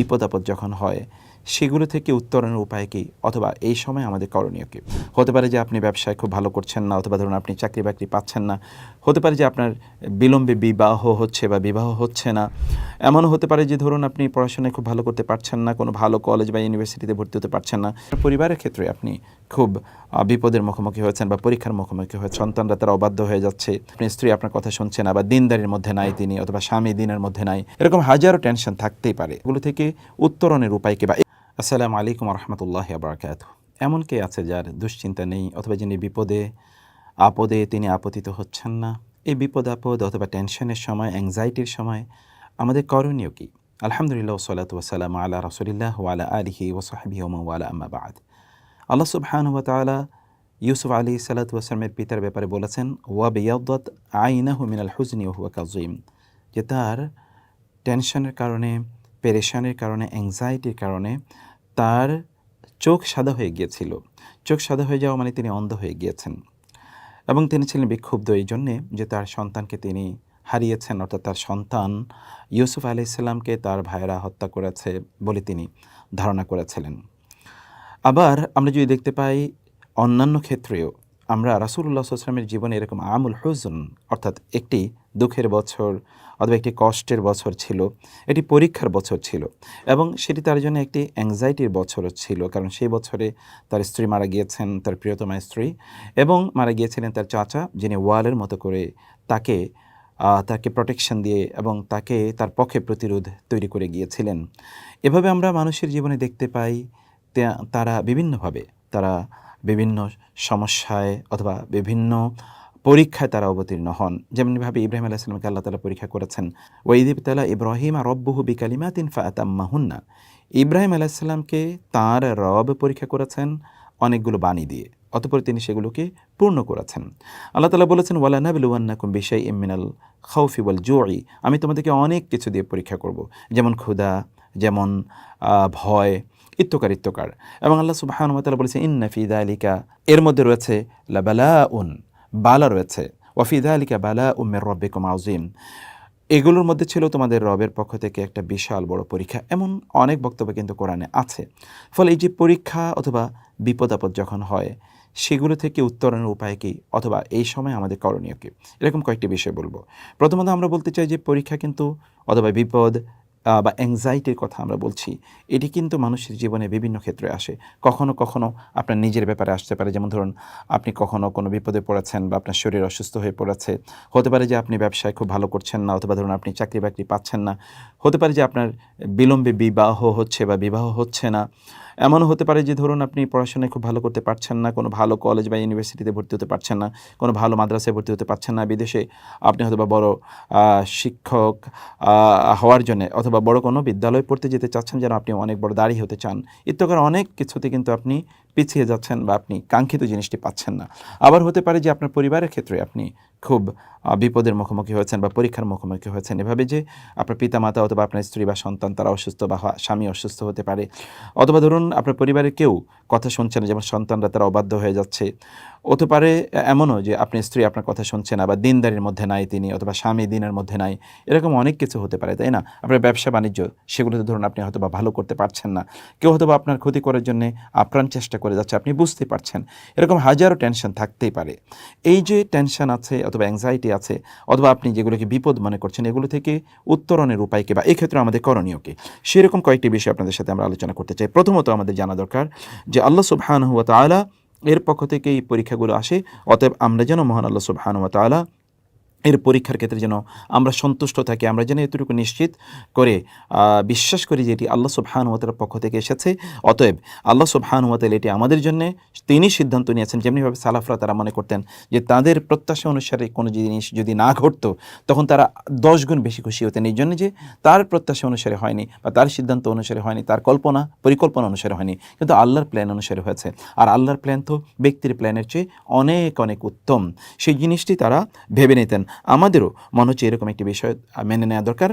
বিপদ আপদ যখন হয়, সেগুলো থেকে উত্তরণের উপায় কী? অথবা এই সময় আমাদের করণীয় কী? হতে পারে যে আপনি ব্যবসায় খুব ভালো করছেন না, অথবা ধরুন আপনি চাকরি বাকরি পাচ্ছেন না। হতে পারে যে আপনার বিলম্বে বিবাহ হচ্ছে বা বিবাহ হচ্ছে না। এমনও হতে পারে যে ধরুন আপনি পড়াশোনায় খুব ভালো করতে পারছেন না, কোনো ভালো কলেজ বা ইউনিভার্সিটিতে ভর্তি হতে পারছেন না। পরিবারের ক্ষেত্রে আপনি খুব বিপদের মুখোমুখি হয়েছেন বা পরীক্ষার মুখোমুখি হয়েছে সন্তানরা তারা অবাধ্য হয়ে যাচ্ছে। আপনি স্ত্রী আপনার কথা শুনছে না বা দিনদারির মধ্যে নাই তিনি অথবা স্বামী দিনের মধ্যে নাই। এরকম হাজারো টেনশন থাকতেই পারে। এগুলো থেকে উত্তরণের উপায় কি বা আসসালামু আলাইকুম রহমতুল্লাহ বারকাত এমন কে আছে যার দুশ্চিন্তা নেই অথবা যিনি বিপদে, আপদে তিনি আপতিত হচ্ছেন না। এই বিপদ আপদ অথবা টেনশনের সময় অ্যাংজাইটির সময় আমাদের করণীয় কি? আলহামদুলিল্লাহ সালাত ওয়াসালাম আলা রসুলিল্লাহ ওয়ালা আলিহি ওসাহাবি ওয়ালা আম্মাবাদ আল্লাহ সুবহান ওয়া তাআলা ইউসুফ আলী সালাতু ওয়াসালামের পিতার ব্যাপারে বলেছেন, ওয়া বিয়াদ্দাত আইনাহু মিনাল হুজনি ওয়া হুয়া কাযীম যে তার টেনশনের কারণে, পেরেশানের কারণে অ্যাংজাইটির কারণে তার চোখ সাদা হয়ে গিয়েছিল। চোখ সাদা হয়ে যাওয়া মানে তিনি অন্ধ হয়ে গিয়েছেন। এবং তিনি ছিলেন বিক্ষুব্ধ। এই জন্যে যে তার সন্তানকে তিনি হারিয়েছেন, অর্থাৎ তার সন্তান ইউসুফ আলি ইসলামকে তার ভাইয়েরা হত্যা করেছে বলে তিনি ধারণা করেছিলেন। আবার আমরা যদি দেখতে পাই অন্যান্য ক্ষেত্রেও আমরা রাসুল্লাহ আসলামের জীবনে এরকম আমুল হুজন, অর্থাৎ একটি দুঃখের বছর অথবা একটি কষ্টের বছর ছিল, এটি পরীক্ষার বছর ছিল এবং সেটি তার জন্য একটি অ্যাংজাইটির বছরও ছিল কারণ সেই বছরে তার স্ত্রী মারা গিয়েছেন, তার প্রিয়তমা স্ত্রী এবং মারা গিয়েছিলেন তার চাচা যিনি ওয়ালের মতো করে তাকে তাকে প্রোটেকশন দিয়ে এবং তাকে তার পক্ষে প্রতিরোধ তৈরি করে গিয়েছিলেন। এভাবে আমরা মানুষের জীবনে দেখতে পাই তারা বিভিন্নভাবে, তারা বিভিন্ন সমস্যায় অথবা বিভিন্ন পরীক্ষায় তারা অবতীর্ণ হন। যেমনভাবে ইব্রাহিম আলাইসালামকে আল্লাহ তালা পরীক্ষা করেছেন ওইদিব তালা ইব্রাহিম আর রব্বহু বিকালিমাতিন ফাতাম্মাহুন্না ইব্রাহিম আলাইসাল্লামকে তার রব পরীক্ষা করেছেন অনেকগুলো বাণী দিয়ে। অতপর তিনি সেগুলোকে পূর্ণ করেছেন। আল্লাহ তালা বলেছেন, ওয়ালা নাবিলুয়ান্নাকুম বিশাই ইমিনাল খাউফি ওয়াল আমি তোমাদেরকে অনেক কিছু দিয়ে পরীক্ষা করব, যেমন ক্ষুধা, যেমন ভয়, ইত্যকার ইত্যকার। এবং আল্লাহ সুবাহানুমতালা বলেছে, ইন্না ফিদা আলিকা এর মধ্যে রয়েছে লাবালা উন বালা রয়েছে ওয়াফিদা আলিকা বালা উমের রব্বিকুম আউজিম এগুলোর মধ্যে ছিল তোমাদের রবের পক্ষ থেকে একটা বিশাল বড় পরীক্ষা, এমন অনেক বক্তব্য কিন্তু কোরআনে আছে। ফলে এই যে পরীক্ষা অথবা বিপদ আপদ যখন হয় সেগুলো থেকে উত্তরণের উপায় কী? অথবা এই সময় আমাদের করণীয় কী? এরকম কয়েকটি বিষয় বলব। প্রথমত আমরা বলতে চাই যে পরীক্ষা কিন্তু অথবা বিপদ বা অ্যাংজাইটির কথা আমরা বলছি, এটি কিন্তু মানুষের জীবনে বিভিন্ন ক্ষেত্রে আসে। কখনো কখনো আপনার নিজের ব্যাপারে আসতে পারে, যেমন ধরুন আপনি কখনো কোনো বিপদে পড়েছেন বা আপনার শরীর অসুস্থ হয়ে পড়েছে। হতে পারে যে আপনি ব্যবসায় খুব ভালো করছেন না, অথবা ধরুন আপনি চাকরি বাকরি পাচ্ছেন না। হতে পারে যে আপনার বিলম্বে বিবাহ হচ্ছে বা বিবাহ হচ্ছে না। এমনও হতে পারে যে ধরুন আপনি পড়াশোনায় খুব ভালো করতে পারছেন না, কোনো ভালো কলেজ বা ইউনিভার্সিটিতে ভর্তি হতে পারছেন না, কোনো ভালো মাদ্রাসায় ভর্তি হতে পারছেন না বিদেশে, আপনি হয়তো বা বড় শিক্ষক হওয়ার জন্য অথবা বড় কোনো বিদ্যালয়ে পড়তে যেতে চাচ্ছেন যেন আপনি অনেক বড় দাঁড়িয়ে হতে চান। ইত্যকার অনেক কিছুতে কিন্তু আপনি পিছিয়ে যাচ্ছেন বা আপনি কাঙ্ক্ষিত জিনিসটি পাচ্ছেন না। আবার হতে পারে যে আপনার পরিবারের ক্ষেত্রে আপনি খুব বিপদের মুখোমুখি হয়েছেন বা পরীক্ষার মুখোমুখি হয়েছেন। এভাবে যে আপনার পিতামাতা অথবা আপনার স্ত্রী বা সন্তান তারা অসুস্থ বা স্বামী অসুস্থ হতে পারে। অথবা ধরুন আপনার পরিবারের কেউ কথা শুনছেন যেমন সন্তানরা তারা অবাধ্য হয়ে যাচ্ছে। হতে পারে, এমনও যে আপনি স্ত্রী আপনার কথা শুনছে না বা দিনদারির মধ্যে নাই তিনি অথবা স্বামী দিনের মধ্যে নাই, এরকম অনেক কিছু হতে পারে, তাই না? আপনার ব্যবসা বাণিজ্য, সেগুলোতে ধরুন আপনি হয়তো বা ভালো করতে পারছেন না। কেউ হয়তো বা আপনার ক্ষতি করার জন্য আপ্রাণ চেষ্টা করে যাচ্ছে, আপনি বুঝতে পারছেন। এরকম হাজারো টেনশন থাকতেই পারে। এই যে টেনশন আছে অথবা অ্যাংজাইটি আছে, অথবা আপনি যেগুলোকে বিপদ মনে করছেন, এগুলো থেকে উত্তরণের উপায় কি বা এক্ষেত্রে আমাদের করণীয় কি? সেরকম কয়েকটি বিষয় আপনাদের সাথে আমরা আলোচনা করতে চাই। প্রথমত আমাদের জানা দরকার যে আল্লাহ সুবহানাহু ওয়া তাআলা এর পক্ষ থেকে এই পরীক্ষাগুলো আসে। অতএব আমরা যেন মহান আল্লাহ সুবহানুয়া তাআলা এর পরীক্ষার ক্ষেত্রে যেন আমরা সন্তুষ্ট থাকি, আমরা যেন এতটুকু নিশ্চিত করে বিশ্বাস করি যে এটি আল্লাহ সুবহানুয়াতের পক্ষ থেকে এসেছে। অতএব আল্লাহ সুবহানুয়াতাল এটি আমাদের জন্য তিনি সিদ্ধান্ত নিয়েছেন, যেমনিভাবে সালাফরা তারা মনে করতেন যে তাদের প্রত্যাশা অনুসারে কোনো জিনিস যদি না ঘটতো, তখন তারা দশ গুণ বেশি খুশি হতেন। এই জন্য যে তার প্রত্যাশা অনুসারে হয়নি বা তার সিদ্ধান্ত অনুসারে হয়নি, তার কল্পনা, পরিকল্পনা অনুসারে হয়নি, কিন্তু আল্লাহর প্ল্যান অনুসারে হয়েছে। আর আল্লাহর প্ল্যান তো ব্যক্তির প্ল্যানের চেয়ে অনেক অনেক উত্তম। সেই জিনিসটি তারা ভেবে নিতেন। আমাদেরও মনে হচ্ছে এরকম একটি বিষয় মেনে নেওয়া দরকার।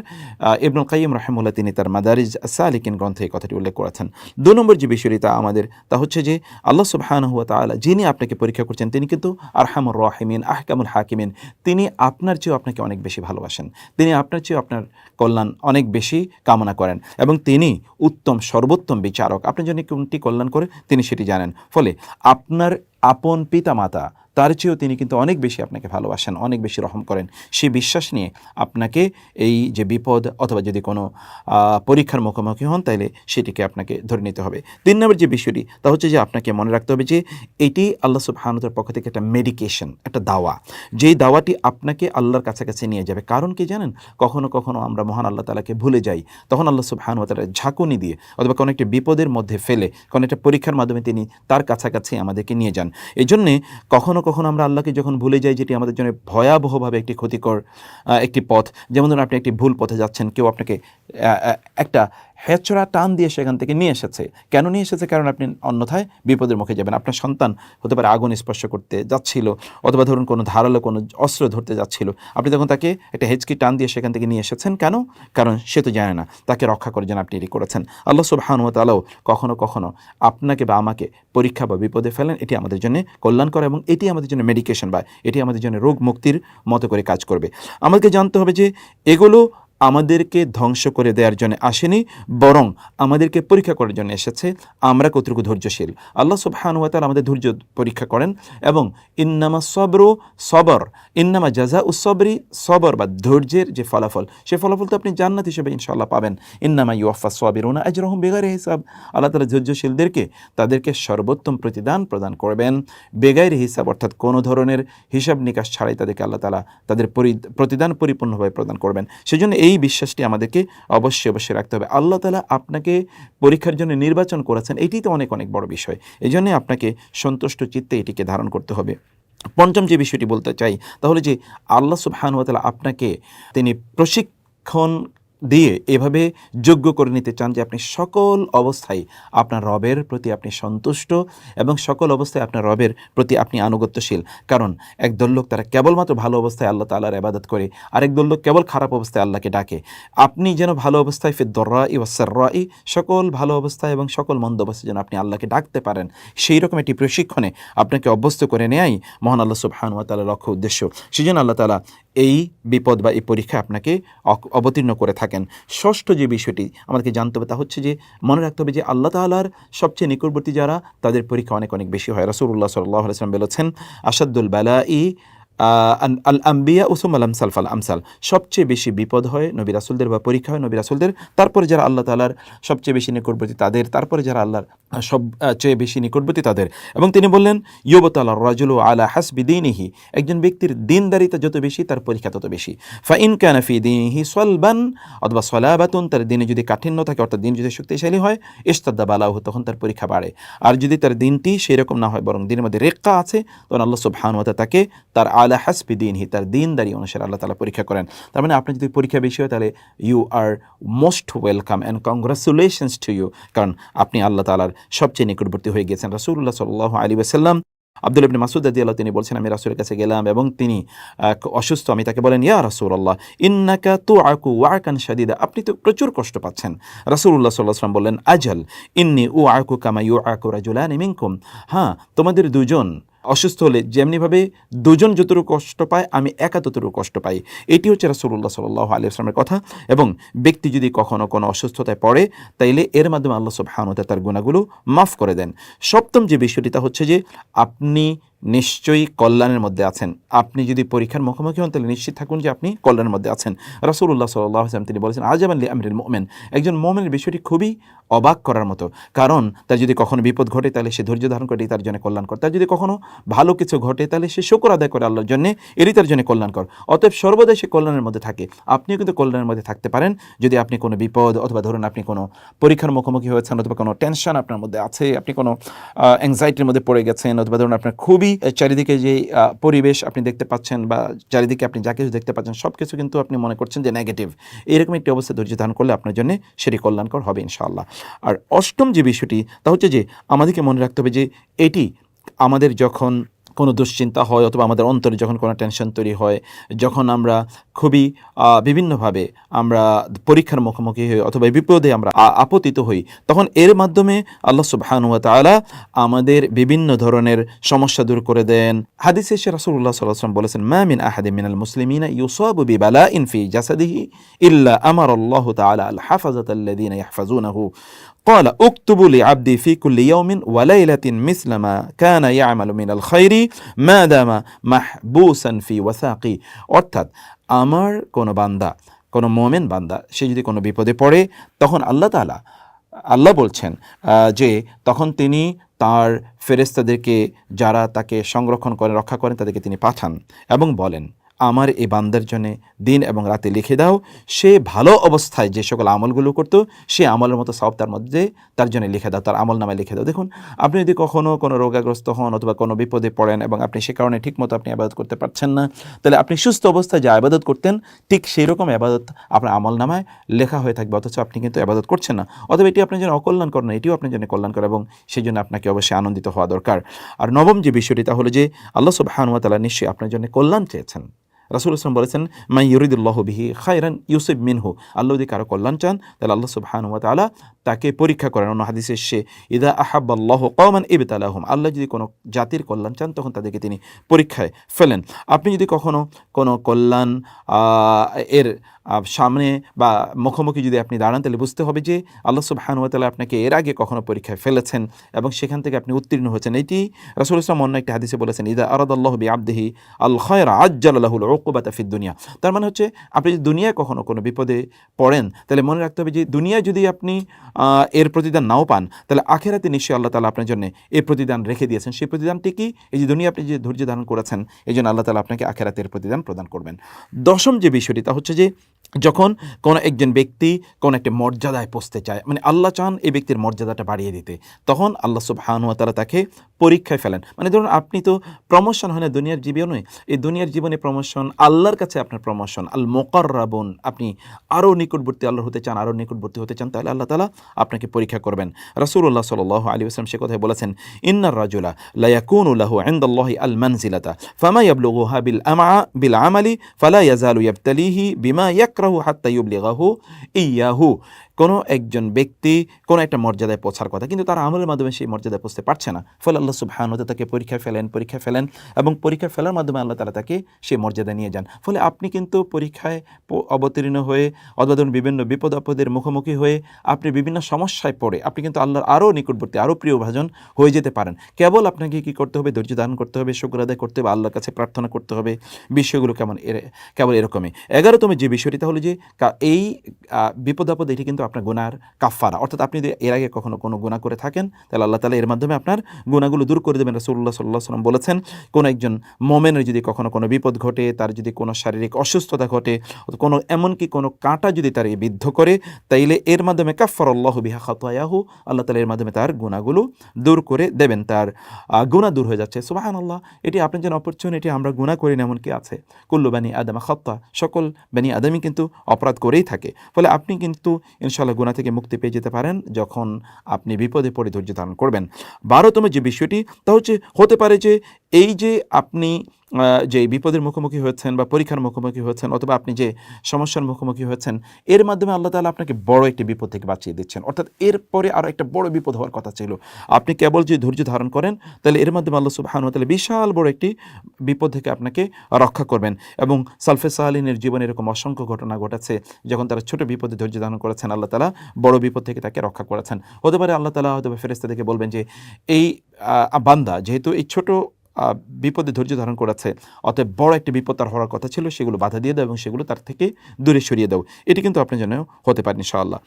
ইবনুল কাইম রহমুল্লাহ তিনি তার মাদারিজ সালিকিন গ্রন্থে এই কথাটি উল্লেখ করেছেন। দু নম্বর যে বিষয়টি তা আমাদের, তা হচ্ছে যে আল্লাহ সুবহান হুয়া তাআলা যিনি আপনাকে পরীক্ষা করছেন, তিনি কিন্তু আরহামুর রাহিমিন, আহকামুল হাকিমিন। তিনি আপনার চেয়েও আপনাকে অনেক বেশি ভালোবাসেন। তিনি আপনার চেয়েও আপনার কল্যাণ অনেক বেশি কামনা করেন এবং তিনি উত্তম সর্বোত্তম বিচারক। আপনি যদি কোনটি কল্যাণ করে তিনি সেটি জানেন। ফলে আপনার আপন পিতামাতা, তার চেয়েও তিনি কিন্তু অনেক বেশি আপনাকে ভালোবাসেন, অনেক বেশি রহম করেন। সেই বিশ্বাস নিয়ে আপনাকে এই যে বিপদ অথবা যদি কোনো পরীক্ষার মুখোমুখি হন, তাইলে সেটিকে আপনাকে ধরে নিতে হবে। তিন নম্বর যে বিষয়টি, তা হচ্ছে যে আপনাকে মনে রাখতে হবে যে এটি আল্লাহ সুবহানুতার পক্ষ থেকে একটা মেডিকেশন একটা দাওয়া। যেই দাওয়াটি আপনাকে আল্লাহর কাছাকাছি নিয়ে যাবে। কারণ কি জানেন? কখনো কখনো আমরা মহান আল্লাহ তালাকে ভুলে যাই। তখন আল্লাহ সুবহানু তালা ঝাঁকুনি দিয়ে অথবা কোনো একটা বিপদের মধ্যে ফেলে, কোনো একটা পরীক্ষার মাধ্যমে তিনি তার কাছাকাছি আমাদেরকে নিয়ে যান। এই জন্যে কখনও কখনো আমরা আল্লাহকে যখন ভুলে যাই, যেটি আমাদের জন্য ভয়াবহভাবে একটি ক্ষতিকর একটি পথ, যেমন ধরুন আপনি একটি ভুল পথে যাচ্ছেন, কেউ আপনাকে একটা হেঁচড়া টান দিয়ে সেখান থেকে নিয়ে এসেছে। কেন নিয়ে এসেছে? কারণ আপনি অন্যথায় বিপদের মুখে যাবেন। আপনার সন্তান হতে পারে আগুন স্পর্শ করতে যাচ্ছিল, অথবা ধরুন কোনো ধারালো কোনো অস্ত্র ধরতে যাচ্ছিল। আপনি তখন তাকে একটা হেঁচকি টান দিয়ে সেখান থেকে নিয়ে এসেছেন, কেন? কারণ সে তো জানে না। তাকে রক্ষা করে যেন আপনি এটি করেছেন। আল্লাহ সুবহানুয়া তালাও কখনো আপনাকে বা আমাকে পরীক্ষা বা বিপদে ফেলেন। এটি আমাদের জন্য কল্যাণ করে এবং এটি আমাদের জন্য মেডিকেশন বা এটি আমাদের জন্য রোগ মুক্তির মতো করে কাজ করবে। আমাদেরকে জানতে হবে যে এগুলো আমাদেরকে ধ্বংস করে দেওয়ার জন্য আসেনি, বরং আমাদেরকে পরীক্ষা করার জন্য এসেছে। আমরা কতটুকু ধৈর্যশীল? আল্লাহ সুবহানুয়াতাল আমাদের ধৈর্য পরীক্ষা করেন এবং ইন্নামা সবর সবর, ইন্নামা জাজা উসবরি সবর বা ধৈর্যের যে ফলাফল, সে ফলাফল তো আপনি জান্নাত হিসেবে ইনশাল্লাহ পাবেন। ইন্নামা ইউফা সবিরুনা আজরহম বেগারে হিসাব। আল্লাহ তালা ধৈর্যশীলদেরকে তাদেরকে সর্বোত্তম প্রতিদান প্রদান করবেন। বেগাইর হিসাব অর্থাৎ কোনো ধরনের হিসাব নিকাশ ছাড়াই তাদেরকে আল্লাহ তালা তাদের প্রতিদান পরিপূর্ণভাবে প্রদান করবেন। সেজন্য এই বিশ্বাসটি আমাদেরকে অবশ্যই অবশ্যই রাখতে হবে। আল্লাহ তালা আপনাকে পরীক্ষার জন্য নির্বাচন করেছেন এটি তো অনেক অনেক বড় বিষয়। এই জন্যে আপনাকে সন্তুষ্ট চিত্তে এটিকে ধারণ করতে হবে। পঞ্চম যে বিষয়টি বলতে চাই, তাহলে যে আল্লাহ সুবহানুয়াতালা আপনাকে, তিনি প্রশিক্ষণ দিয়ে এভাবে যোগ্য করে নিতে চান যে আপনি সকল অবস্থায় আপনার রবের প্রতি আপনি সন্তুষ্ট এবং সকল অবস্থায় আপনার রবের প্রতি আপনি আনুগত্যশীল। কারণ একদল লোক তারা কেবলমাত্র ভালো অবস্থায় আল্লাহ তাল্লাহর আবাদত করে আরেক দল লোক কেবল খারাপ অবস্থায় আল্লাহকে ডাকে। আপনি যেন ভালো অবস্থায় ফিদ্দর্রা ই ওয়াসার্রা ই সকল ভালো অবস্থায় এবং সকল মন্দ অবস্থায় যেন আপনি আল্লাহকে ডাকতে পারেন, সেই রকম একটি প্রশিক্ষণে আপনাকে অভ্যস্ত করে নেয়াই মহান আল্লাহ সুবহান ওয়া তাআলার লক্ষ্য উদ্দেশ্য। সেই জন্য আল্লাহ তালা এই বিপদ বা এই পরীক্ষা আপনাকে অবতীর্ণ করে থাকেন। ষষ্ঠ যে বিষয়টি আমাদেরকে জানতে হবে তা হচ্ছে যে, মনে রাখতে হবে যে আল্লাহ তাল্লাহার সবচেয়ে নিকটবর্তী যারা, তাদের পরীক্ষা অনেক অনেক বেশি হয়। রাসুল্লাহ সাল্লাহ আসলাম বলেছেন আসাদুল বালাই আল আম্বিয়া উসুম আল আমসাল ফাল আমসাল। সবচেয়ে বেশি বিপদ হয় নবী রাসুলদের বা পরীক্ষা হয় নবী রাসুলদের। তারপরে যারা আল্লাহ তালার সবচেয়ে বেশি নিকটবর্তী তাদের, তারপরে যারা আল্লাহর সব চেয়ে বেশি নিকটবর্তী তাদের। এবং তিনি বললেন ইয়বত আল্লাহ রাজুল আলা হাসবি দিনহি। একজন ব্যক্তির দিনদারিতা যত বেশি, তার পরীক্ষা তত বেশি। ফা ইন কানাফি দিনহি সলবান অথবা সলাবাতুন, তার দিনে যদি কাঠিন্য থাকে, অর্থাৎ দিন যদি শক্তিশালী হয় ইস্তাদ্দা বালাহ তখন তার পরীক্ষা বাড়ে। আর যদি তার দিনটি সেরকম না হয়, বরং দিনের মধ্যে রেক্কা আছে, তখন আল্লাহ সুবহানুয়াতা তাকে তার আলা হাসবি দিনহি, তার দিনদারি অনুসারে আল্লাহ তালা পরীক্ষা করেন। তার মানে আপনি যদি পরীক্ষা বেশি হয়, তাহলে you are most welcome and congratulations to you কারণ আপনি আল্লাহ তালার সবচেয়ে নিকটবর্তী হয়ে গেছেন রাসুল্লাহ সাল্লাহ আলী ওসাল্লাম আব্দুল ইবনে মাসুদ আদি আল্লাহ তিনি বলছেন, আমি রাসুলের কাছে গেলাম এবং তিনি অসুস্থ। আমি তাকে বলেন, ইয়া রাসুল আল্লাহ ইন্নাকা তু আকু ওয়াকান শাদিদা। আপনি তো প্রচুর কষ্ট পাচ্ছেন। রাসুল্লাহ সাল্লাহ সাল্লাম বললেন আজল ইন্নি উ আকু কামা ইউ আকু রাজুলান মিনকুম। হ্যাঁ তোমাদের দুজন অসুস্থ হলে যেমনিভাবে দুজন যতটুকু কষ্ট পায়, আমি একা ততটুকু কষ্ট পাই। এটি হচ্ছে রাসুল্লাহ সাল্লাহ আলী আসলামের কথা এবং ব্যক্তি যদি কখনও কোনো অসুস্থতায় পড়ে, তাইলে এর মাধ্যমে আল্লাহ সব হানতে তার গুণাগুলো মাফ করে দেন। সপ্তম যে বিষয়টি তা হচ্ছে যে, আপনি নিশ্চয়ই কল্যাণের মধ্যে আছেন। আপনি যদি পরীক্ষার মুখোমুখি হন, তাহলে নিশ্চিত থাকুন যে আপনি কল্যাণের মধ্যে আছেন। রাসুল্লাহ সাল্লাহ আসলাম তিনি বলেছেন আজাম আমরিল মোমেন। একজন মোমেনের বিষয়টি খুবই অবাক করার মতো। কারণ তার যদি কখনো বিপদ ঘটে, তাহলে সে ধৈর্য ধারণ করে তার জন্য কল্যাণকর। তার যদি কখনো ভালো কিছু ঘটে, তাহলে সে শুকর আদায় করে আল্লাহর জন্য এরই তার জন্য কল্যাণকর। অতএব সর্বদাই সে কল্যাণের মধ্যে থাকে। আপনিও কিন্তু কল্যাণের মধ্যে থাকতে পারেন। যদি আপনি কোনো বিপদ অথবা ধরুন আপনি কোনো পরীক্ষার মুখোমুখি হয়েছেন অথবা কোনো টেনশন আপনার মধ্যে আছে, আপনি কোনো অ্যাংজাইটির মধ্যে পড়ে গেছেন, অথবা ধরুন আপনার খুবই আহ, চারিদিকে যে পরিবেশ আপনি দেখতে পাচ্ছেন বা চারিদিকে আপনি যা কিছু দেখতে পাচ্ছেন সব কিছু কিন্তু আপনি মনে করছেন যে নেগেটিভ এরকম একটি অবস্থা ধৈর্য ধারণ করলে আপনার জন্য সেটি কল্যাণকর হবে ইনশাআল্লাহ। আর অষ্টম যে বিষয়টি তা হচ্ছে যে আমাদেরকে মনে রাখতে হবে যে এটি আমাদের যখন কোনো দুশ্চিন্তা হয় অথবা আমাদের অন্তরে যখন কোনো টেনশন তৈরি হয়, যখন আমরা খুবই বিভিন্নভাবে আমরা পরীক্ষার মুখোমুখি হই অথবা বিপদে আমরা আপতিত হই, তখন এর মাধ্যমে আল্লাহ সুবহানুয়া তাআলা আমাদের বিভিন্ন ধরনের সমস্যা দূর করে দেন। হাদিসে এসে আলাইহি ওয়াসাল্লাম বলেছেন, মা মিন আহাদিন মিনাল মুসলিমিনা ইউসাবু বিবালাইন ফি জাসাদিহি ইল্লা আমার আল্লাহ তাআলা আল হাফাজাত আল্লাযীনা ইয়াহফাজুনাহু قال اكتبوا لعبدي في كل يوم وليلة مثل ما كان يعمل من الخير ما دام محبوسا في وثاقي অর্থাৎ আমার কোনো বান্দা কোনো মোমেন বান্দা সে যদি কোনো বিপদে পড়ে তখন আল্লাহ তাআলা আল্লাহ বলছেন আহ, যে তখন তিনি তার ফেরেস্তাদেরকে যারা তাকে সংরক্ষণ করেন রক্ষা করেন তাদেরকে তিনি পাঠান এবং বলেন আমার এই বান্দার জন্যে দিন এবং রাতে লিখে দাও। সে ভালো অবস্থায় যে সকল আমলগুলো করতো, সে আমলের মতো সব তার মধ্যে তার জন্য লিখে দাও, তার আমল নামে লিখে দাও। দেখুন, আপনি যদি কখনও কোনো রোগাগ্রস্ত হন অথবা কোনো বিপদে পড়েন এবং আপনি সে কারণে ঠিকমতো আপনি আবাদত করতে পারছেন না, তাহলে আপনি সুস্থ অবস্থায় যা আবাদত করতেন, ঠিক সেই রকম আবাদত আপনার আমল নামায় লেখা হয়ে থাকবে, অথচ আপনি কিন্তু আবাদত করছেন না। অথবা এটি আপনার জন্য অকল্যাণকর না, এটিও আপনার জন্য কল্যাণকর এবং সেই জন্য আপনাকে অবশ্যই আনন্দিত হওয়া দরকার। আর নবম যে বিষয়টি, তা হলো যে আল্লাহ সুবহানুয়া তাআলা নিশ্চয়ই আপনার জন্য কল্যাণ চেয়েছেন। রাসুল ইসলাম বলেছেন মাই ইউরিদুল্লাহ বিহি খাইরান ইউসুফ মিনহু। আল্লাহ যদি কারও কল্যাণ চান, তাহলে আল্লাহ সুবহানুয়া তাআলা তাকে পরীক্ষা করেন। অন্য হাদিসে সে ইদা আহাব্বাল্লাহ কওমান আহম আল্লাহ যদি কোনো জাতির কল্যাণ চান, তখন তাদেরকে তিনি পরীক্ষায় ফেলেন। আপনি যদি কখনো কোনো কল্যাণ এর সামনে বা মুখোমুখি যদি আপনি দাঁড়ান, তাহলে বুঝতে হবে যে আল্লাহ সুবহানুয়া তাআলা আপনাকে এর আগে কখনো পরীক্ষায় ফেলেছেন এবং সেখান থেকে আপনি উত্তীর্ণ হয়েছেন। এটি রাসূল ইসলাম অন্য একটা হাদিসে বলেছেন, ইদা আরাদাল্লাহ বি আবদিহি আল খায়রা আজ্জালাহুল উকুবাতা ফিদ দুনিয়া। তার মানে হচ্ছে, আপনি যদি দুনিয়ায় কখনো কোনো বিপদে পড়েন, তাহলে মনে রাখতে হবে যে দুনিয়ায় যদি আপনি এর প্রতিদান নাও পান, তাহলে আখেরাতে নিশ্চয়ই আল্লাহ তালা আপনার জন্য এই প্রতিদান রেখে দিয়েছেন। সেই প্রতিদানটি কি এই যে দুনিয়া আপনি যে ধৈর্য ধারণ করেছেন, এই জন্য আল্লাহ তালা আপনাকে আখেরাতের প্রতিদান প্রদান করবেন। দশম যে বিষয়টি, তা হচ্ছে যে যখন কোনো একজন ব্যক্তি কোনো একটা মর্যাদায় পৌঁছতে চায় মানে আল্লাহ চান এই ব্যক্তির মর্যাদাটা বাড়িয়ে দিতে, তখন আল্লাহ সুবহানুয়া তারা তাকে পরীক্ষায় ফেলেন। মানে ধরুন আপনি তো প্রমোশন হয় না দুনিয়ার জীবনে, এই দুনিয়ার জীবনে প্রমোশন আল্লাহর কাছে আপনার প্রমোশন আল মোকাররাবন আপনি আরও নিকটবর্তী আল্লাহ হতে চান, আরও নিকটবর্তী হতে চান, তাহলে আল্লাহ তালা আপনাকে পরীক্ষা করবেন। রাসূলুল্লাহ সাল্লাহ আলী আসলাম সে কথায় বলেছেন, ইন্নার রাজুলা লায়াকুন লাহু ইনদাল্লাহি আল মানজিলাতা ফামা ইয়াবলুগুহা বিল আমা বিল আমালি ফালা ইয়াজালু ইয়াবতালিহি বিমা ইয়াকরাহু হাত্তা ইউবলিগাহু ইয়াহু। কোনো একজন ব্যক্তি কোনো একটা মর্যাদায় পৌঁছার কথা, কিন্তু তার আমলের মাধ্যমে সেই মর্যাদায় পৌঁছতে পারছে না। ফলে আল্লাহ সুবহানুতে তাকে পরীক্ষা ফেলেন পরীক্ষা ফেলেন এবং পরীক্ষা ফেলার মাধ্যমে আল্লাহ তালা তাকে সেই মর্যাদা নিয়ে যান। ফলে আপনি কিন্তু পরীক্ষায় অবতীর্ণ হয়ে অথবা বিভিন্ন বিপদ আপদের মুখোমুখি হয়ে আপনি বিভিন্ন সমস্যায় পড়ে, আপনি কিন্তু আল্লাহর আরও নিকটবর্তী, আরও প্রিয় ভাজন হয়ে যেতে পারেন। কেবল আপনাকে কি করতে হবে? ধৈর্য ধারণ করতে হবে, শুক্র আদায় করতে হবে, আল্লাহর কাছে প্রার্থনা করতে হবে। বিষয়গুলো কেমন কেবল এরকমই। এগারোতম যে বিষয়টি, তাহলে যে এই বিপদ আপদ, এটি কিন্তু আপনার গুনার কাফারা অর্থাৎ আপনি যদি এর আগে কখনো কোনো গুণা করে থাকেন, তাহলে আল্লাহ তালা এর মাধ্যমে আপনার গুণাগুলো দূর করে দেবেন। রসুল্লাহ সাল্লাহ সাল্লাম বলেছেন, কোনো একজন মোমেনের যদি কখনো কোনো বিপদ ঘটে, তার যদি কোনো শারীরিক অসুস্থতা ঘটে কোনো এমনকি কোনো কাঁটা যদি তার বিদ্ধ করে, তাইলে এর মাধ্যমে কাফার আল্লাহ বিহা খাতায়াহু, আল্লাহ তালা এর মাধ্যমে তার গুণাগুলো দূর করে দেবেন, তার গুণা দূর হয়ে যাচ্ছে। সুবাহান আল্লাহ এটি আপনার জন্য অপরচুনিটি আমরা গুণা করি না এমন কি আছে। কুল্লু বানি আদামা খত্তা, সকল বানি আদামই কিন্তু অপরাধ করেই থাকে। ফলে আপনি কিন্তু ইনশাল্লাহ গুণা থেকে মুক্তি পেয়ে যেতে পারেন যখন আপনি বিপদে পড়ে ধৈর্য ধারণ করবেন। বারোতম যে বিষয়টি তা হচ্ছে, হতে পারে যে এই যে আপনি যে বিপদের মুখোমুখি হয়েছেন বা পরীক্ষার মুখোমুখি হয়েছেন অথবা আপনি যে সমস্যার মুখোমুখি হয়েছেন এর মাধ্যমে আল্লাহ তাআলা আপনাকে বড় একটি বিপদ থেকে বাঁচিয়ে দিচ্ছেন। অর্থাৎ এরপরে আরও একটা বড় বিপদ হওয়ার কথা ছিল। আপনি কেবল যে ধৈর্য ধারণ করেন, তাহলে এর মাধ্যমে আল্লাহ সুবহানাহু ওয়া তাআলা বিশাল বড় একটি বিপদ থেকে আপনাকে রক্ষা করবেন। এবং সালফে সাহালিনের জীবনে এরকম অসংখ্য ঘটনা ঘটেছে, যখন তারা ছোট বিপদে ধৈর্য ধারণ করেছেন, আল্লাহ তালা বড় বিপদ থেকে তাকে রক্ষা করেছেন। হতে পারে আল্লাহ তালা হয়তো ফেরেস্তা থেকে বলবেন যে, এই বান্দা, যেহেতু এই ছোট বিপদে ধৈর্য ধারণ করেছে। অতএব বড় একটি বিপদ তার হওয়ার কথা ছিল, সেগুলো বাধা দিয়ে দাও এবং সেগুলো তার থেকে দূরে সরিয়ে দাও। এটি কিন্তু আপনার জন্য হতে পারেন ইনশাআল্লাহ।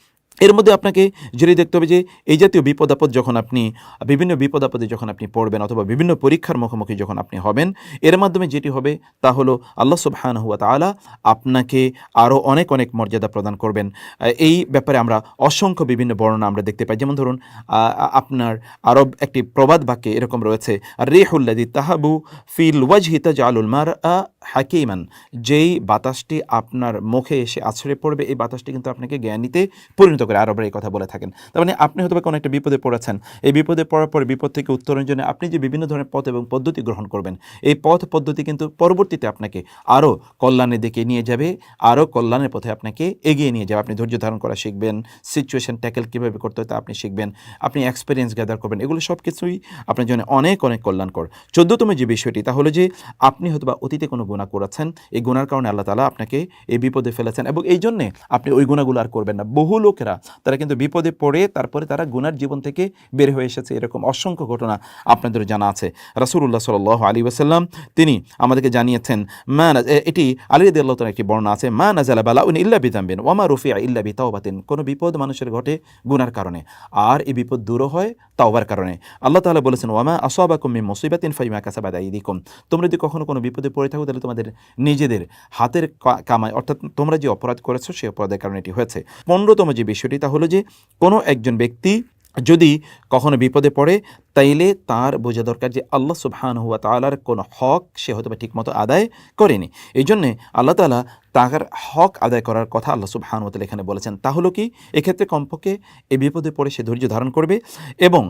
এর মধ্যে আপনাকে যদি দেখতে হবে যে এই জাতীয় বিপদ আপদ যখন আপনি, বিভিন্ন বিপদ আপদে যখন আপনি পড়বেন অথবা বিভিন্ন পরীক্ষার মুখোমুখি যখন আপনি হবেন, এর মাধ্যমে যেটি হবে তা হলো আল্লাহ সুবহানাহু ওয়া তাআলা আপনাকে আরও অনেক অনেক মর্যাদা প্রদান করবেন। এই ব্যাপারে আমরা অসংখ্য বিভিন্ন বর্ণনা আমরা দেখতে পাই। যেমন ধরুন আপনার আরব একটি প্রবাদ বাক্যে এরকম রয়েছে রেহুল্লাদি তাহাবু ফিল ওয়াজহি তাজআলুল মারআ হাকিমান। যেই বাতাসটি আপনার মুখে এসে আছড়ে পড়বে, এই বাতাসটি কিন্তু আপনাকে জ্ঞানীতে পরিণত চূড়ান্ত করে আরবরা এই কথা বলে থাকেন। তার মানে আপনি হয়তো কোনো একটা বিপদে পড়েছেন। এই বিপদে পড়ার পরে বিপদ থেকে উত্তরণের জন্য আপনি যে বিভিন্ন ধরনের পথ এবং পদ্ধতি গ্রহণ করবেন, এই পথ পদ্ধতি কিন্তু পরবর্তীতে আপনাকে আরও কল্যাণের দিকে নিয়ে যাবে, আরও কল্যাণের পথে আপনাকে এগিয়ে নিয়ে যাবে। আপনি ধৈর্য ধারণ করা শিখবেন সিচুয়েশন ট্যাকেল কীভাবে করতে হয় তা আপনি শিখবেন, আপনি এক্সপিরিয়েন্স গ্যাদার করবেন, এগুলো সব কিছুই আপনার জন্য অনেক অনেক কল্যাণকর। চোদ্দতম যে বিষয়টি তা হলো যে আপনি হয়তো বা অতীতে কোনো গুণা করেছেন, এই গুণার কারণে আল্লাহ তালা আপনাকে এই বিপদে ফেলেছেন এবং এই জন্যে আপনি ওই গুণাগুলো আর করবেন না। বহু লোকেরা তারা কিন্তু বিপদে পড়ে, তারপরে তারা গুনার জীবন থেকে বের হয়ে এসেছে, এরকম অসংখ্য ঘটনা আপনাদের জানা আছে। রাসুল্লাহ সাল আলী ওসাল্লাম তিনি আমাদেরকে জানিয়েছেন, মা এটি আলী আল্লাহ একটি বর্ণনা আছে, মা নাজালা বালা উনি ইল্লা বিদাম্বিন ওমা রফিয়া ইল্লা বি তাওবাতিন কোনো বিপদ মানুষের ঘটে গুনার কারণে। আর এই বিপদ দূর হয় তাওবার কারণে। আল্লাহ তাআলা বলেছেন ওয়ামা আসওয়াবাকুম মিন মুসিবাতিন ফাইমা কাসাবাত আইদিকুম। তোমরা যদি কখনো কোনো বিপদে পড়ে থাকো, তাহলে তোমাদের নিজেদের হাতের কা- কামাই, অর্থাৎ তোমরা যে অপরাধ করেছ সেই অপরাধের কারণে এটি হয়েছে। পনেরোতম যে বিষয়টি তা হলো যে কোনো একজন ব্যক্তি যদি কখনো বিপদে পড়ে, তাইলে তার বোঝা দরকার যে আল্লাহ সুবহান হুয়া তালার কোনো হক সে হয়তো বা ঠিকমতো আদায় করেনি। এই জন্যে আল্লাহ তালা তার হক আদায় করার কথা আল্লাহ সুবহান তালা এখানে বলেছেন। তাহলে কি? এক্ষেত্রে কমপক্ষে এ বিপদে পড়ে সে ধৈর্য ধারণ করবে এবং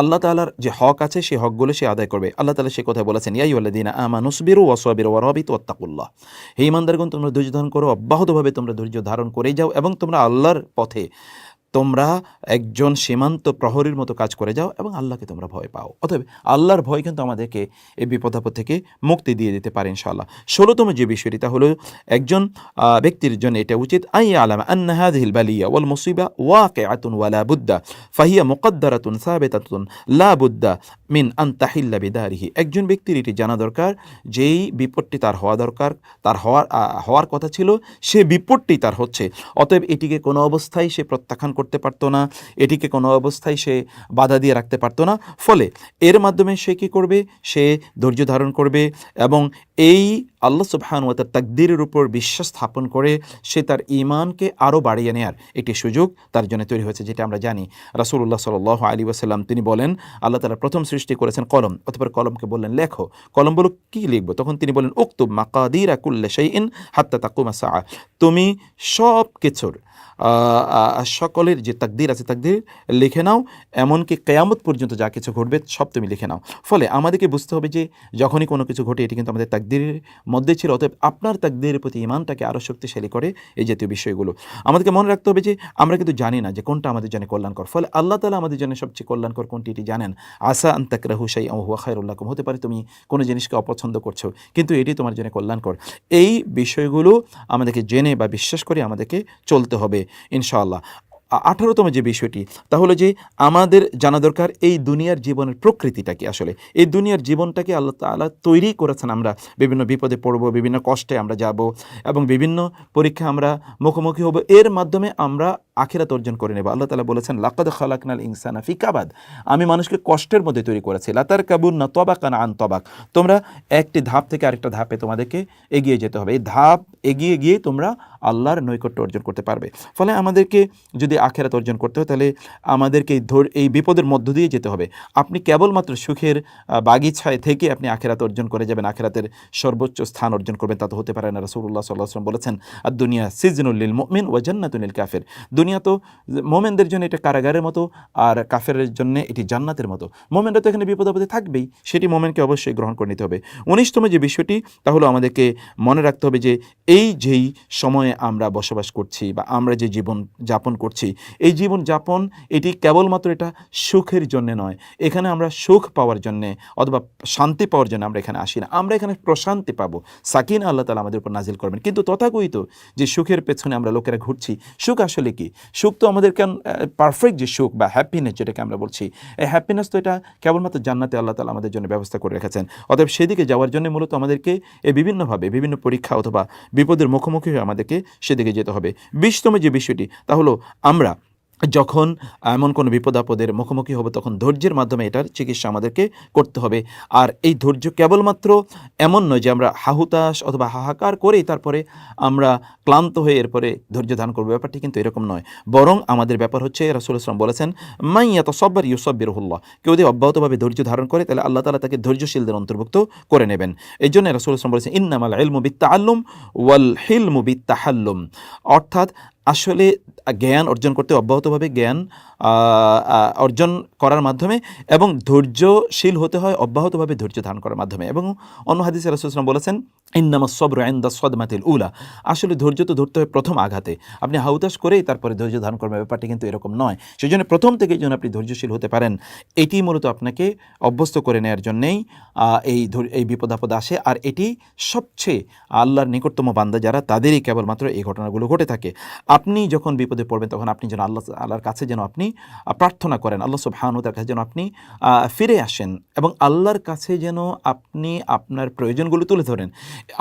আল্লাহ তালার যে হক আছে, সেই হকগুলো সে আদায় করবে। আল্লাহ তালা সে কথা বলেছেন ইয়াই দিন আমা ও ওয়াসবির ওয়ারবিত ওয়াত্তাকুল্লাহ। হে ইমানদারগণ তোমরা ধৈর্য ধারণ করো, অব্যাহতভাবে তোমরা ধৈর্য ধারণ করেই যাও এবং তোমরা আল্লাহর পথে তোমরা একজন সীমান্ত প্রহরীর মতো কাজ করে যাও এবং আল্লাহকে তোমরা ভয় পাও। অতএব আল্লাহর ভয় কিন্তু আমাদেরকে এই বিপদাপদ থেকে মুক্তি দিয়ে দিতে পারে ইনশাআল্লাহ। ষোলোতম যে বিষয়টি তা হলো একজন ব্যক্তির জন্য এটা উচিত আই আলাম আন্না হাদিহিল বালিয়া ওয়াল মুসিবা ওয়াকিআতুন ওয়ালা বুদ্দা, ফাহিয়া মুকদ্দারাতুন সাবিতাতুন লা বুদ্দা মিন আন তাহিল্লা বিদারিহি। একজন ব্যক্তির এটি জানা দরকার, যেই বিপদটি তার হওয়া দরকার, তার হওয়ার হওয়ার কথা ছিল, সে বিপদটি তার হচ্ছে। অতএব এটিকে কোনো অবস্থায় সে প্রত্যাখ্যান করতে পারতো না, এটিকে কোনো অবস্থায় সে বাধা দিয়ে রাখতে পারতো না। ফলে এর মাধ্যমে সে কী করবে? সে ধৈর্য ধারণ করবে এবং এই আল্লাহ সুবহান ওয়া তার তাকদিরের উপর বিশ্বাস স্থাপন করে সে তার ইমানকে আরও বাড়িয়ে নেয়ার একটি সুযোগ তার জন্য তৈরি হয়েছে, যেটা আমরা জানি। রাসূলুল্লাহ সাল্লাহ আলী ওয়াসাল্লাম তিনি বলেন, আল্লাহ তালা প্রথম সৃষ্টি করেছেন কলম অথবা কলমকে বললেন লেখো। কলম বলো কী লিখব? তখন তিনি বলেন, উক্তুব মাকাদির আকুল্লে সেই ইন হাত্তা তাকুমা সা তুমি সব কিছুর সকলের যে তাকদির আছে তাকদির লিখে নাও, এমনকি কেয়ামত পর্যন্ত যা কিছু ঘটবে সব তুমি লিখে নাও। ফলে আমাদেরকে বুঝতে হবে যে যখনই কোনো কিছু ঘটে, এটি কিন্তু আমাদের তাকদিরের মধ্যে ছিল, অতএব আপনার তাকদিরের প্রতি ইমানটাকে আরও শক্তিশালী করে এই জাতীয় বিষয়গুলো। আমাদেরকে মনে রাখতে হবে যে আমরা কিন্তু জানি না যে কোনটা আমাদের জন্য কল্যাণকর। ফলে আল্লাহ তালা আমাদের জন্য সবচেয়ে কল্যাণকর কোনটি এটি জানেন? আশা আন্তাকরাহু সাই হুয়া খায়রুল্লাহম হতে পারে তুমি কোনো জিনিসকে অপছন্দ করছ, কিন্তু এটি তোমার জন্য কল্যাণকর। এই বিষয়গুলো আমাদেরকে জেনে বা বিশ্বাস করে আমাদেরকে চলতে হবে। ইনশাআল্লাহ। আ- আঠারোতম যে বিষয়টি, তাহলে যে আমাদের জানা দরকার এই দুনিয়ার জীবনের প্রকৃতিটা কি আসলে? এই দুনিয়ার জীবনটাকে আল্লাহ তাআলা তৈরি করেছেন আমরা বিভিন্ন বিপদে পড়ব, বিভিন্ন কষ্টে আমরা যাব এবং বিভিন্ন পরীক্ষা আমরা মুখোমুখি হব। এর মাধ্যমে আমরা আখিরাত অর্জন করে নেব। আল্লাহ তালা বলেছেন, লাকাদ খালাকনাল ইনসানা ফি কাবাদ। আমি মানুষকে কষ্টের মধ্যে তৈরি করেছি। লাতার কাবুন না তবাকান আন তবাক। তোমরা একটি ধাপ থেকে আরেকটা ধাপে তোমাদেরকে এগিয়ে যেতে হবে। এই ধাপ এগিয়ে গিয়ে তোমরা আল্লাহর নৈকট্য অর্জন করতে পারবে। ফলে আমাদেরকে যদি আখেরাত অর্জন করতে হয় তাহলে আমাদেরকে এই বিপদের মধ্য দিয়ে যেতে হবে। আপনি কেবলমাত্র সুখের বাগিছায় থেকে আপনি আখেরাত অর্জন করে যাবেন, আখেরাতের সর্বোচ্চ স্থান অর্জন করবেন, তা তো হতে পারে না। রাসূলুল্লাহ সাল্লাহ আসলাম বলেছেন আর দুনিয়া সিজনুল্লিল মুমিন ও জান্নাতুল কাফের। দুনিয়া তো মোমেনদের জন্য এটা কারাগারের মতো, আর কাফের জন্য এটি জান্নাতের মতো। মোমেনরা তো এখানে বিপদ আপদে থাকবেই, সেটি মোমেনকে অবশ্যই গ্রহণ করে নিতে হবে। উনিশতম যে বিষয়টি, তা হলো আমাদেরকে মনে রাখতে হবে যে, এই যেই সময়ে আমরা বসবাস করছি বা আমরা যে জীবন যাপন করছি এই জীবন যাপন এটি কেবলমাত্র এটা সুখের জন্য নয়। এখানে আমরা সুখ পাওয়ার জন্যে অথবা শান্তি পাওয়ার জন্য আমরা এখানে আসি না। আমরা এখানে প্রশান্তি পাবো। সাকিন আল্লাহ তালা আমাদের উপর নাজিল করবেন। কিন্তু তথাকথিত যে সুখের পেছনে আমরা লোকেরা ঘুরছি, সুখ আসলে কি? সুখ তো আমাদের কেন পারফেক্ট যে সুখ বা হ্যাপিনেস যেটাকে আমরা বলছি, এই হ্যাপিনেস তো এটা কেবলমাত্র জান্নাতে আল্লাহ তালা আমাদের জন্য ব্যবস্থা করে রেখেছেন। অতএব সেদিকে যাওয়ার জন্য মূলত আমাদেরকে এই বিভিন্নভাবে বিভিন্ন পরীক্ষা অথবা বিপদের মুখোমুখি হয়ে আমাদেরকে সেদিকে যেতে হবে। বিশতম যে বিষয়টি, তা হলো আমরা যখন এমন কোনো বিপদ আপদের মুখোমুখি হবে, তখন ধৈর্যের মাধ্যমে এটার চিকিৎসা আমাদেরকে করতে হবে। আর এই ধৈর্য কেবলমাত্র এমন নয় যে আমরা হাহুতাশ অথবা হাহাকার করেই তারপরে আমরা ক্লান্ত হয়ে এরপরে ধৈর্য ধারণ করব। ব্যাপারটি কিন্তু এরকম নয়। বরং আমাদের ব্যাপার হচ্ছে, রাসুল ইসলাম বলেছেন মাইয়া তো সব্বার ইউসব্বির হুল্লাহ কেউ যদি অব্যাহতভাবে ধৈর্য ধারণ করে, তাহলে আল্লাহ তালা তাকে ধৈর্যশীলদের অন্তর্ভুক্ত করে নেবেন। এই জন্য রাসুল ইসলাম বলেছেন, ইন্নামাল ইলমু বিত্তা আল্লুম ওয়াল হিলমু বিত্তা হাল্লুম অর্থাৎ আসলে, জ্ঞান অর্জন করতে অব্যাহতভাবে জ্ঞান অর্জন করার মাধ্যমে এবং ধৈর্যশীল হতে হয়, অব্যাহতভাবে ধৈর্য ধারণ করার মাধ্যমে। এবং অন্য হাদিসে রাসুলাম বলেছেন, ইন্নামা সবর আইন্দা সদমাতিল উলা। আসলে ধৈর্য তো ধরতে হয় প্রথম আঘাতে। আপনি হাউতাস করেই তারপরে ধৈর্য ধারণ করবেন ব্যাপারটি কিন্তু এরকম নয়। সেই জন্য প্রথম থেকেই যেন আপনি ধৈর্যশীল হতে পারেন, এটি মূলত আপনাকে অভ্যস্ত করে নেওয়ার জন্যেই এই এই বিপদ আপদ আসে। আর এটি সবচেয়ে আল্লাহর নিকটতম বান্দা যারা, তাদেরই কেবলমাত্র এই ঘটনাগুলো ঘটে থাকে। আপনি যখন বিপদে পড়বেন, তখন আপনি যেন আল্লাহ আল্লাহর কাছে যেন আপনি প্রার্থনা করেন, আল্লাহ সুবহানুতার কাছে যেন আপনি ফিরে আসেন এবং আল্লাহর কাছে যেন আপনি আপনার প্রয়োজনগুলো তুলে ধরেন।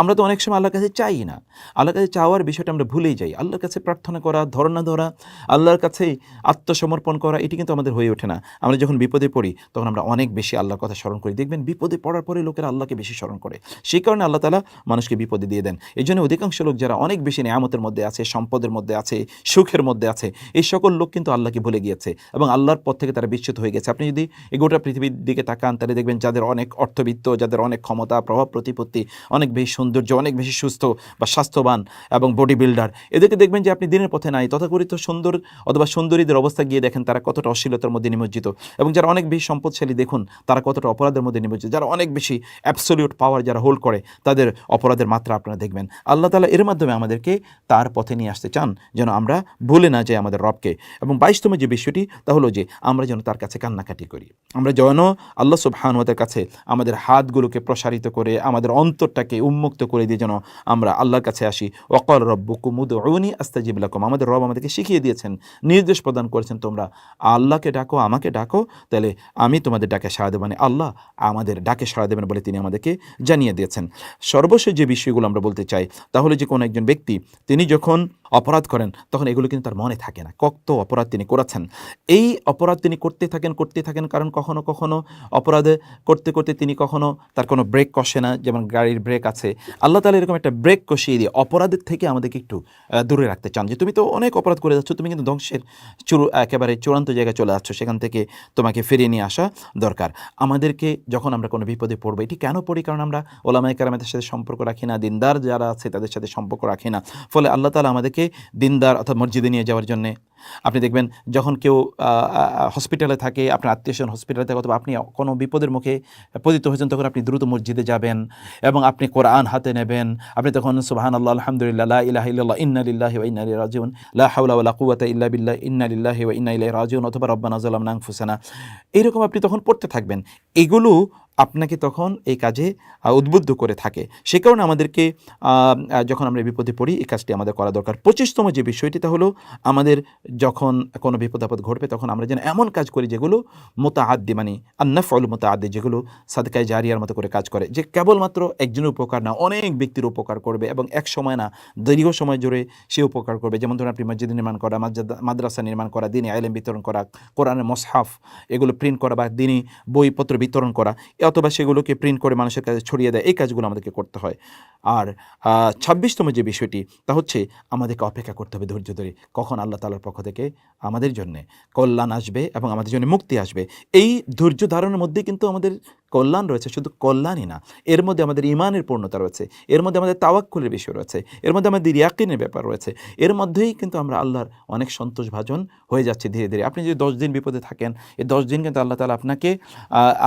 আমরা তো অনেক সময় আল্লাহর কাছে চাই না। আল্লাহর কাছে চাওয়ার বিষয়টা আমরা ভুলেই যাই। আল্লাহর কাছে প্রার্থনা করা ধরনা ধরা, আল্লাহর কাছে আত্মসমর্পণ করা, এটি কিন্তু আমাদের হয়ে ওঠে না। আমরা যখন বিপদে পড়ি, তখন আমরা অনেক বেশি আল্লাহর কথা স্মরণ করি। দেখবেন বিপদে পড়ার পরে লোকেরা আল্লাহকে বেশি স্মরণ করে। সেই কারণে আল্লাহ তালা মানুষকে বিপদে দিয়ে দেন। এই জন্য অধিকাংশ লোক যারা অনেক বেশি নিয়ামতের মধ্যে আছে, সম্পদের মধ্যে আছে, সুখের মধ্যে আছে। এই সকল লোক কিন্তু আল্লাহকে ভুলে গিয়েছে এবং আল্লাহর পথ থেকে তারা বিচ্যুত হয়ে গেছে। আপনি যদি এই গোটা পৃথিবীর দিকে তাকান, তাহলে দেখবেন যাদের অনেক অর্থবিত্ত, যাদের অনেক ক্ষমতা, প্রভাব, প্রতিপত্তি, অনেক বেশি সৌন্দর্য, অনেক বেশি সুস্থ বা স্বাস্থ্যবান এবং বডি বিল্ডার এদেরকে দেখবেন যে আপনি দিনের পথে নাই। তথাকথিত সুন্দর অথবা সুন্দরীদের অবস্থা গিয়ে দেখেন, তারা কতটা অশ্লীলতার মধ্যে নিমজ্জিত এবং যারা অনেক বেশি সম্পদশালী দেখুন, তারা কতটা অপরাধের মধ্যে নিমজ্জিত। যারা অনেক বেশি অ্যাবসলিউট পাওয়ার যারা হোল্ড করে, তাদের অপরাধের মাত্রা আপনারা দেখবেন। আল্লাহ তালা এর মাধ্যমে আমাদেরকে তার পথে নিয়ে আসতে চান। যেন আমরা ভুলে না যাই আমাদের রবকে। এবং বাইশতম যে বিষয়টি তা হলো যে আমরা যেন তার কাছে কান্নাকাটি করি। আমরা যেন আল্লাহ সুবহানুয়াতের কাছে আমাদের হাতগুলোকে প্রসারিত করে, আমাদের অন্তরটাকে উন্মুক্ত করে দিয়ে যেন আমরা আল্লাহর কাছে আসি। অকল রব্বুকুমুদ উনি আস্তাজিবুল্লাকুম আমাদের রব আমাদেরকে শিখিয়ে দিয়েছেন, নির্দেশ প্রদান করেছেন তোমরা, আল্লাহকে ডাকো, আমাকে ডাকো, তাহলে আমি তোমাদের ডাকে সাড়া দেবো। মানে আল্লাহ আমাদের ডাকে সাড়া দেবেন বলে তিনি আমাদেরকে জানিয়ে দিয়েছেন। সর্বশেষ যে বিষয়গুলো আমরা বলতে চাই তাহলে যে কোনো একজন ব্যক্তি, তিনি যখন অপরাধ করেন তখন এগুলো কিন্তু তার মনে থাকে না। কত অপরাধ তিনি করেছেন। এই অপরাধ তিনি করতে থাকেন করতে থাকেন কারণ কখনো কখনো অপরাধে করতে করতে তিনি কখনো তার কোনো ব্রেক কষে না, যেমন গাড়ির ব্রেক আছে। আল্লাহ তালা এরকম একটা ব্রেক কষিয়ে দিয়ে অপরাধের থেকে আমাদেরকে একটু দূরে রাখতে চান যে, তুমি তো অনেক অপরাধ করে যাচ্ছ, তুমি কিন্তু ধ্বংসের চুরু একেবারে চূড়ান্ত জায়গায় চলে যাচ্ছ, সেখান থেকে তোমাকে ফিরিয়ে নিয়ে আসা দরকার। আমাদেরকে যখন আমরা কোনো বিপদে পড়ব, এটি কেন পড়ি? কারণ আমরা ওলামাই কারামেদের সাথে সম্পর্ক রাখি না, দিনদার যারা আছে তাদের সাথে সম্পর্ক রাখি না। ফলে আল্লাহ তালা আমাদেরকে দিনদার অর্থাৎ মসজিদে নিয়ে যাওয়ার জন্যে। আপনি দেখবেন যখন কেউ হসপিটালে থাকে আপনার আত্মীয় স্বজন হসপিটালে থাকে, অথবা আপনি কোনো বিপদের মুখে পতিত হয়েছেন, তখন আপনি দ্রুত মসজিদে যাবেন এবং আপনি কোরআন হাতে নেবেন। আপনি তখন সুবাহান আল্লাহ আলহামদুলিল্লাহ, লা ইলাহা ইল্লাল্লাহ, ইন্না লিল্লাহি ওয়া ইন্না ইলাইহি রাজিউন, লা হাওলা ওয়ালা কুওয়াতা ইল্লা বিল্লাহ, ইন্না লিল্লাহি ওয়া ইন্না ইলাইহি রাজিউন, অথবা রব্বানা যালামনা আনফুসানা। এরকম আপনি তখন পড়তে থাকবেন। এগুলো আপনাকে তখন এই কাজে উদ্বুদ্ধ করে থাকে। সে কারণে আমাদেরকে যখন আমরা বিপদে পড়ি, এই কাজটি আমাদের করা দরকার। পঁচিশতম যে বিষয়টি, তা হলো আমাদের যখন কোনো বিপদ আপদ ঘটবে, তখন আমরা যেন এমন কাজ করি যেগুলো মোতা আদ্দি মানে আন্নাফল মোতা আদ্দি যেগুলো সাদকায় জারিয়ার মতো করে কাজ করে। যে কেবলমাত্র একজনের উপকার না, অনেক ব্যক্তির উপকার করবে এবং এক সময় না, দীর্ঘ সময় জুড়ে সে উপকার করবে। যেমন ধরুন, আপনি মসজিদ নির্মাণ করা মাদ্রাসা নির্মাণ করা, দিনে আইলেম বিতরণ করা, কোরআনের মসহাফ, এগুলো প্রিন্ট করা বা দিনই বইপত্র বিতরণ করা অথবা সেগুলোকে প্রিন্ট করে মানুষের কাছে ছড়িয়ে দেয়। এই কাজগুলো আমাদেরকে করতে হয়। আর ছাব্বিশতম যে বিষয়টি, তা হচ্ছে আমাদেরকে অপেক্ষা করতে হবে ধৈর্য ধরে। কখন আল্লাহ তালার পক্ষ থেকে আমাদের জন্যে কল্যাণ আসবে এবং আমাদের জন্য মুক্তি আসবে। এই ধৈর্য ধারণের মধ্যে কিন্তু আমাদের কল্যাণ রয়েছে, শুধু কল্যাণই না, এর মধ্যে আমাদের ইমানের পূর্ণতা রয়েছে, এর মধ্যে আমাদের তাওয়াক্কুলের বিষয় রয়েছে, এর মধ্যে আমাদের ইয়াকিনের ব্যাপার রয়েছে, এর মধ্যেই কিন্তু আমরা আল্লাহর অনেক সন্তোষভাজন হয়ে যাচ্ছে ধীরে ধীরে। আপনি যদি দশ দিন বিপদে থাকেন, এই দশ দিন কিন্তু আল্লাহ তালা আপনাকে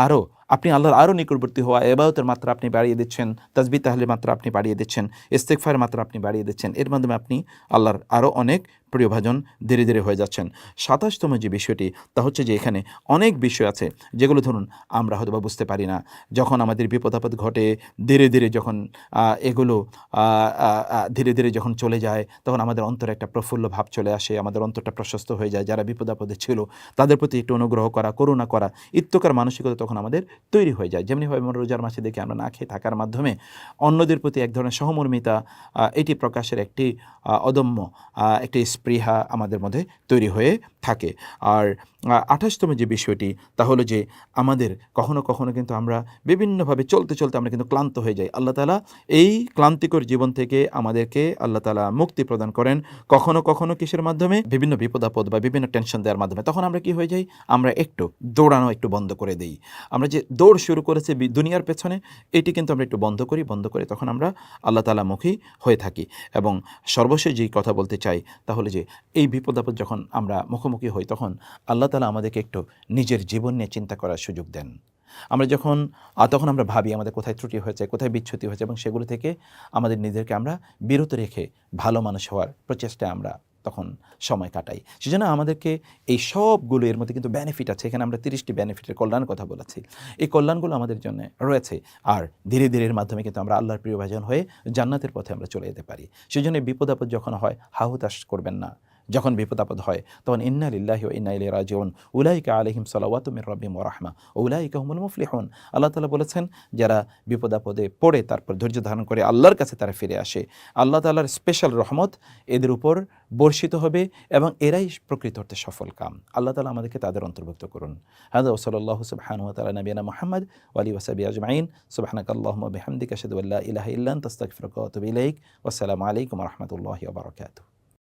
আরও আপনি আল্লাহর আরও নিকটবর্তী হওয়া, এবাদতের মাত্রা আপনি বাড়িয়ে দিচ্ছেন তাজবি তাহলে মাত্রা আপনি বাড়িয়ে দিচ্ছেন ইস্তেকফার মাত্রা আপনি বাড়িয়ে দিচ্ছেন, এর মাধ্যমে আপনি আল্লাহর আরও অনেক প্রিয়ভাজন ধীরে ধীরে হয়ে যাচ্ছেন। সাতাশতম যে বিষয়টি, তা হচ্ছে যে এখানে অনেক বিষয় আছে, যেগুলো ধরুন আমরা হয়তো বুঝতে পারি না। যখন আমাদের বিপদ আপদ ঘটে, ধীরে ধীরে যখন এগুলো ধীরে ধীরে যখন চলে যায়, তখন আমাদের অন্তরে একটা প্রফুল্ল ভাব চলে আসে, আমাদের অন্তরটা প্রশস্ত হয়ে যায়। যারা বিপদ আপদে ছিল, তাদের প্রতি একটু অনুগ্রহ করা, করুণা করা, ইত্যকার মানসিকতা তখন আমাদের তৈরি হয়ে যায়। যেমনিভাবে আমরা রোজার মাসে দেখে আমরা না খেয়ে থাকার মাধ্যমে, অন্যদের প্রতি এক ধরনের সহমর্মিতা এটি প্রকাশের একটি অদম্য একটি স্পৃহা আমাদের মধ্যে তৈরি হয়ে থাকে। আর আঠাশতম যে বিষয়টি, তা হলো যে আমাদের কখনো কখনো কিন্তু আমরা বিভিন্নভাবে চলতে চলতে আমরা কিন্তু ক্লান্ত হয়ে যাই। আল্লাহ তালা এই ক্লান্তিকর জীবন থেকে আমাদেরকে আল্লাহ তালা মুক্তি প্রদান করেন। কখনো কখনো কিসের মাধ্যমে? বিভিন্ন বিপদ আপদ বা বিভিন্ন টেনশন দেওয়ার মাধ্যমে। তখন আমরা কি হয়ে যাই? আমরা একটু দৌড়ানো একটু বন্ধ করে দিই। আমরা যে দৌড় শুরু করেছি দুনিয়ার পেছনে, এটি কিন্তু আমরা একটু বন্ধ করি, বন্ধ করে তখন আমরা আল্লাহ তালা মুখী হয়ে থাকি। এবং সর্বশেষ যেই কথা বলতে চাই তাহলে যে এই বিপদ আপদ যখন আমরা মুখোমুখি হই, তখন আল্লাহ তালা আমাদেরকে একটু নিজের জীবন নিয়ে চিন্তা করার সুযোগ দেন। আমরা যখন তখন আমরা ভাবি আমাদের কোথায় ত্রুটি হয়েছে, কোথায় বিচ্ছুতি হয়েছে এবং সেগুলো থেকে আমাদের নিজেদেরকে আমরা বিরত রেখে ভালো মানুষ হওয়ার প্রচেষ্টায় আমরা তখন সময় কাটাই। সেজন্য আমাদেরকে এই সবগুলো এর মধ্যে কিন্তু বেনিফিট আছে। এখানে আমরা তিরিশটি বেনিফিটের কল্যাণের কথা বলেছি। এই কল্যাণগুলো আমাদের জন্য রয়েছে। আর ধীরে ধীরে এর মাধ্যমে কিন্তু আমরা আল্লাহর প্রিয় ভাজন হয়ে জান্নাতের পথে আমরা চলে যেতে পারি। সেজন্য বিপদ আপদ যখন হয়, হাহুতাশ করবেন না। যখন বিপদ আপদ হয়, তখন ইন্না লিল্লাহি ও ইন্না ইলাই রাজিউন। উলাইকা আলহিম সালাওয়াতু মির রাব্বিহিম ওয়া রাহমা। উলাইকা হুমুল মুফলিহুন। আল্লাহ তাআলা বলেছেন, যারা বিপদ আপদে পড়ে, তারপর ধৈর্য ধারণ করে আল্লাহর কাছে তারা ফিরে আসে। আল্লাহ তাআলার স্পেশাল রহমত এদের উপর বর্ষিত হবে এবং এরাই প্রকৃত অর্থে সফল কাম। আল্লাহ তাআলা আমাদেরকে তাদের অন্তর্ভুক্ত করুন। হাদা ওসলাল্লাহ সুবহানাহু ওয়া তাআলা নবিয়ানা মুহাম্মদ ওয়া আলিহি ওয়া সাহবিহি আজমাইন। সুবহানাকা আল্লাহুম্মা বিহামদিকা আশহাদু আল্লা ইলাহা ইল্লা আনতা আস্তাগফিরুকা ওয়া আতুবু ইলাইক। আসসালামু আলাইকুম রাহমাতুল্লাহি বারাকাতুহু।